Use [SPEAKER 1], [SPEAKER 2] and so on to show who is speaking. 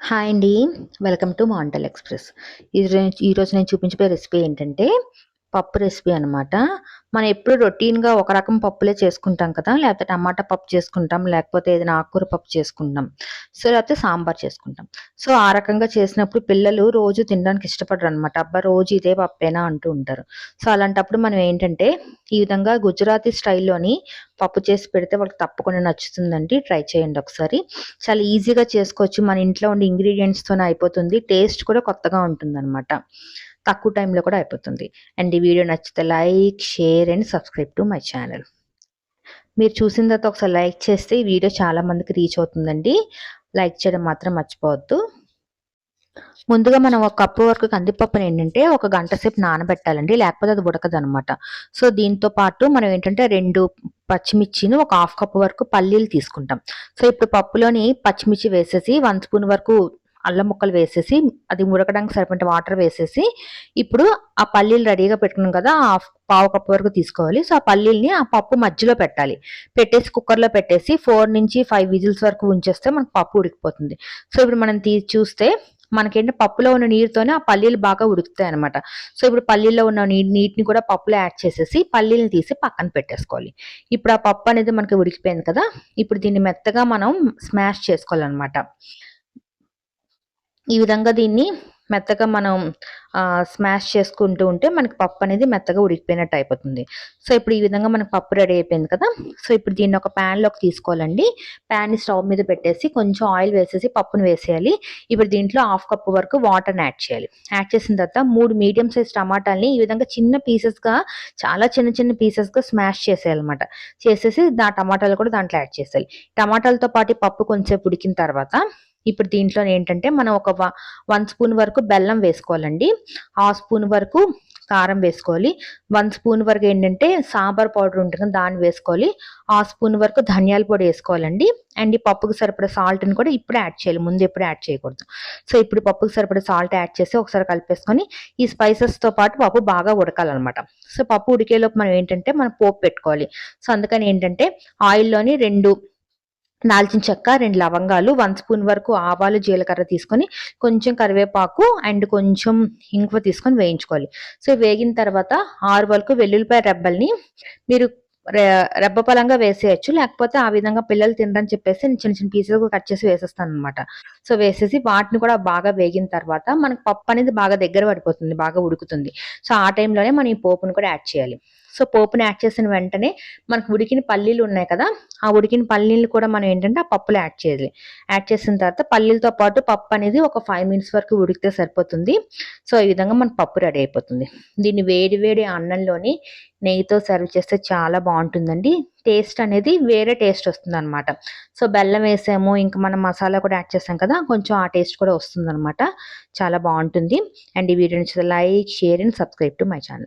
[SPEAKER 1] Hi అండి. Welcome to mental express. ఈరోజు ఈరోజు నేను చూపించబోయే రెసిపీ ఏంటంటే పప్పు రెసిపీ అనమాట మనం ఎప్పుడు రొటీన్గా ఒక రకం పప్పులే చేసుకుంటాం కదా లేకపోతే టమాటా పప్పు చేసుకుంటాం లేకపోతే ఏదైనా ఆకుకూర పప్పు చేసుకుంటాం సో లేకపోతే సాంబార్ చేసుకుంటాం. సో ఆ రకంగా చేసినప్పుడు పిల్లలు రోజు తినడానికి ఇష్టపడరు అనమాట అబ్బా రోజు ఇదే పప్పేనా అంటూ ఉంటారు. సో అలాంటప్పుడు మనం ఏంటంటే ఈ విధంగా గుజరాతీ స్టైల్లోని పప్పు చేసి పెడితే వాళ్ళకి తప్పకుండా నచ్చుతుందండి. ట్రై చేయండి ఒకసారి. చాలా ఈజీగా చేసుకోవచ్చు. మన ఇంట్లో ఉండే ఇంగ్రీడియంట్స్తోనే అయిపోతుంది. టేస్ట్ కూడా కొత్తగా ఉంటుంది అనమాట తక్కువ టైంలో కూడా అయిపోతుంది. అండ్ ఈ వీడియో నచ్చితే like share and subscribe to my channel. మీరు చూసిన తర్వాత ఒకసారి లైక్ చేస్తే ఈ వీడియో చాలా మందికి రీచ్ అవుతుందండి. లైక్ చేయడం మాత్రం మర్చిపోవద్దు. ముందుగా మనం ఒక కప్పు వరకు కందిపప్పును ఏంటంటే ఒక గంట సేపు నానబెట్టాలండి. లేకపోతే అది ఉడకదు అనమాట సో దీంతో పాటు మనం ఏంటంటే రెండు పచ్చిమిర్చిని ఒక హాఫ్ కప్ వరకు పల్లీలు తీసుకుంటాం. సో ఇప్పుడు పప్పులోని పచ్చిమిర్చి వేసేసి వన్ స్పూన్ వరకు అల్లం ముక్కలు వేసేసి అది ఉడకడానికి సరిపడిన వాటర్ వేసేసి ఇప్పుడు ఆ పల్లీలు రెడీగా పెట్టుకున్నాం కదా ఆ పావు కప్పు వరకు తీసుకోవాలి. సో ఆ పల్లీల్ని ఆ పప్పు మధ్యలో పెట్టాలి. పెట్టేసి కుక్కర్లో పెట్టేసి ఫోర్ నుంచి ఫైవ్ విజిల్స్ వరకు ఉంచేస్తే మనకు పప్పు ఉడికిపోతుంది. సో ఇప్పుడు మనం తీ చూస్తే మనకేంటి పప్పులో ఉన్న నీరుతోనే ఆ పల్లీలు బాగా ఉడుకుతాయి అనమాట సో ఇప్పుడు పల్లీలో ఉన్న నీ నీటిని కూడా పప్పులో యాడ్ చేసేసి పల్లీలను తీసి పక్కన పెట్టేసుకోవాలి. ఇప్పుడు ఆ పప్పు అనేది మనకి ఉడికిపోయింది కదా ఇప్పుడు దీన్ని మెత్తగా మనం స్మాష్ చేసుకోవాలన్నమాట. ఈ విధంగా దీన్ని మెత్తగా మనం స్మాష్ చేసుకుంటూ ఉంటే మనకి పప్పు అనేది మెత్తగా ఉడికిపోయినట్టు అయిపోతుంది. సో ఇప్పుడు ఈ విధంగా మనకు పప్పు రెడీ అయిపోయింది కదా సో ఇప్పుడు దీన్ని ఒక ప్యాన్లోకి తీసుకోవాలండి. ప్యాన్ని స్టవ్ మీద పెట్టేసి కొంచెం ఆయిల్ వేసేసి పప్పును వేసేయాలి. ఇప్పుడు దీంట్లో హాఫ్ కప్ వరకు వాటర్ని యాడ్ చేయాలి. యాడ్ చేసిన తర్వాత మూడు మీడియం సైజ్ టమాటాలని ఈ విధంగా చిన్న పీసెస్గా చాలా చిన్న చిన్న పీసెస్గా స్మాష్ చేసేయాలన్నమాట. చేసేసి దా టమాటాలు కూడా దాంట్లో యాడ్ చేసేయాలి. టమాటాలతో పాటు పప్పు కొంచెం ఉడికిన తర్వాత ఇప్పుడు దీంట్లో ఏంటంటే మనం ఒక వన్ స్పూన్ వరకు బెల్లం వేసుకోవాలండి. హాఫ్ స్పూన్ వరకు కారం వేసుకోవాలి. వన్ స్పూన్ వరకు ఏంటంటే సాంబార్ పౌడర్ ఉంటుంది దాన్ని వేసుకోవాలి. ఆ స్పూన్ వరకు ధనియాల పొడి వేసుకోవాలండి. అండ్ ఈ పప్పుకు సరిపడే సాల్ట్ని కూడా ఇప్పుడు యాడ్ చేయాలి. ముందు ఎప్పుడు యాడ్ చేయకూడదు. సో ఇప్పుడు పప్పుకి సరిపడే సాల్ట్ యాడ్ చేసి ఒకసారి కలిపేసుకొని ఈ స్పైసెస్తో పాటు పప్పు బాగా ఉడకాలన్నమాట. సో పప్పు ఉడికేలోపు మనం ఏంటంటే మనం పోపు పెట్టుకోవాలి. సో అందుకని ఏంటంటే ఆయిల్లోని రెండు దాల్చిన చెక్క రెండు లవంగాలు వన్ స్పూన్ వరకు ఆవాలు జీలకర్ర తీసుకొని కొంచెం కరివేపాకు అండ్ కొంచెం ఇంకువ తీసుకొని వేయించుకోవాలి. సో వేగిన తర్వాత ఆరు వరకు వెల్లుల్లిపాయ రెబ్బల్ని మీరు రెబ్బ పలంగా వేసేయచ్చు. లేకపోతే ఆ విధంగా పిల్లలు తినరని చెప్పేసి చిన్న చిన్న పీసెస్ కట్ చేసి వేసేస్తాను అనమాట సో వేసేసి వాటిని కూడా బాగా వేగిన తర్వాత మనకు పప్పు అనేది బాగా దగ్గర పడిపోతుంది బాగా ఉడుకుతుంది. సో ఆ టైంలోనే మనం ఈ పోపును కూడా యాడ్ చేయాలి. సో పోపుని యాడ్ చేసిన వెంటనే మనకు ఉడికిన పల్లీలు ఉన్నాయి కదా ఆ ఉడికిన పల్లీలు కూడా మనం ఏంటంటే ఆ పప్పులో యాడ్ చేయాలి. యాడ్ చేసిన తర్వాత పల్లీలతో పాటు పప్పు అనేది ఒక ఫైవ్ మినిట్స్ వరకు ఉడికితే సరిపోతుంది. సో ఈ విధంగా మన పప్పు రెడీ అయిపోతుంది. దీన్ని వేడి వేడి అన్నంలోని నెయ్యితో సర్వ్ చేస్తే చాలా బాగుంటుందండి. టేస్ట్ అనేది వేరే టేస్ట్ వస్తుంది అనమాట సో బెల్లం వేసాము ఇంకా మనం మసాలా కూడా యాడ్ చేసాం కదా కొంచెం ఆ టేస్ట్ కూడా వస్తుంది చాలా బాగుంటుంది. అండ్ ఈ వీడియో నుంచి like share and subscribe to my channel.